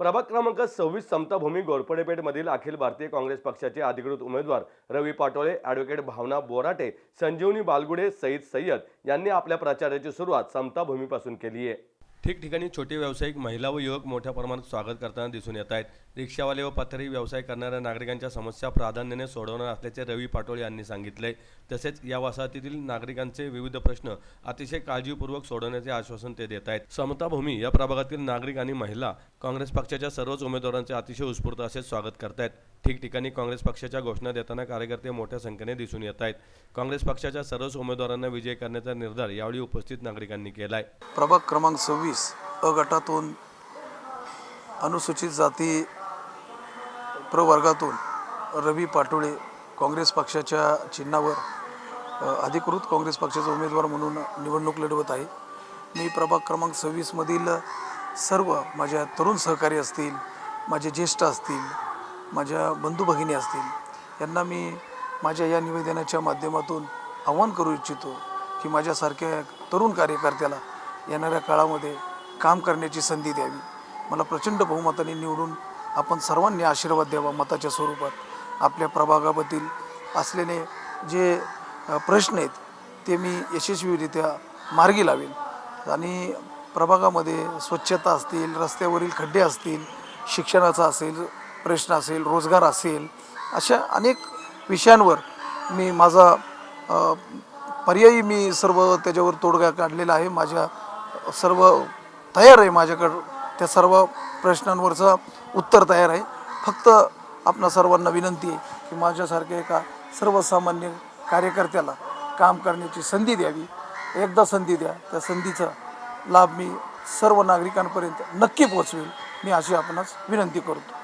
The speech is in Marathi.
प्रभाग क्रमांक सव्वीस समताभूमी गोरपडेपेठमधील अखिल भारतीय काँग्रेस पक्षाचे अधिकृत उमेदवार रवी पाटोळे ॲडव्होकेट भावना बोराटे संजीवनी बालगुडे सईद सय्यद यांनी आपल्या प्रचाराची सुरुवात समताभूमीपासून केली आहे. ठिकठिकाणी छोटे व्यावसायिक महिला व युवक मोठ्या प्रमाणात स्वागत करताना दिसून येत आहेत. रिक्षावाले व पथरी व्यवसाय करणाऱ्या नागरिकांच्या समस्या प्राधान्याने सोडवणार असल्याचे रवी पाटोळे यांनी सांगितले. तसेच या वसाहतीतील नागरिकांचे विविध प्रश्न अतिशय काळजीपूर्वक सोडवण्याचे आश्वासन ते देत आहेत. समताभूमी या प्रभागातील नागरिक आणि महिला काँग्रेस पक्षाच्या सर्वच उमेदवारांचे अतिशय उत्स्फूर्त असे स्वागत करतायत. ठिकठिकाणी काँग्रेस पक्षाच्या घोषणा देताना कार्यकर्ते मोठ्या संख्येने दिसून येत आहेत. काँग्रेस पक्षाच्या सर्वच उमेदवारांना विजय करण्याचा निर्धार यावेळी उपस्थित नागरिकांनी केलाय. प्रभाग क्रमांक सव्वीस अ गटातून अनुसूचित जाती प्रवर्गातून रवी पाटोळे काँग्रेस पक्षाच्या चिन्हावर अधिकृत काँग्रेस पक्षाचा उमेदवार म्हणून निवडणूक लढवत आहे. मी प्रभाग क्रमांक सव्वीसमधील सर्व माझ्या तरुण सहकारी असतील माझे ज्येष्ठ असतील माझ्या बंधू भगिनी असतील यांना मी माझ्या या निवेदनाच्या माध्यमातून आव्हान करू इच्छितो की माझ्यासारख्या तरुण कार्यकर्त्याला येणाऱ्या काळामध्ये काम करण्याची संधी द्यावी. मला प्रचंड बहुमताने निवडून आपण सर्वांनी आशीर्वाद द्यावा मताच्या स्वरूपात. आपल्या प्रभागाबद्दल असलेले जे प्रश्न आहेत ते मी यशस्वीरित्या मार्गी लावेल आणि प्रभागामध्ये स्वच्छता असतील रस्त्यावरील खड्डे असतील शिक्षणाचा असेल प्रश्न असेल रोजगार असेल अशा अनेक विषयांवर मी माझा पर्यायी मी सर्व त्याच्यावर तोडगा काढलेला आहे. माझ्या सर्व तयार आहे माझ्याकडं त्या सर्व प्रश्नांवरचं उत्तर तयार आहे. फक्त आपणा सर्वांना विनंती आहे की माझ्यासारख्या एका सर्वसामान्य कार्यकर्त्याला काम करण्याची संधी द्यावी. एकदा संधी द्या त्या संधीचा लाभ मी सर्व नागरिकांपर्यंत नक्की पोचवेल मी अशी आपणास विनंती करतो.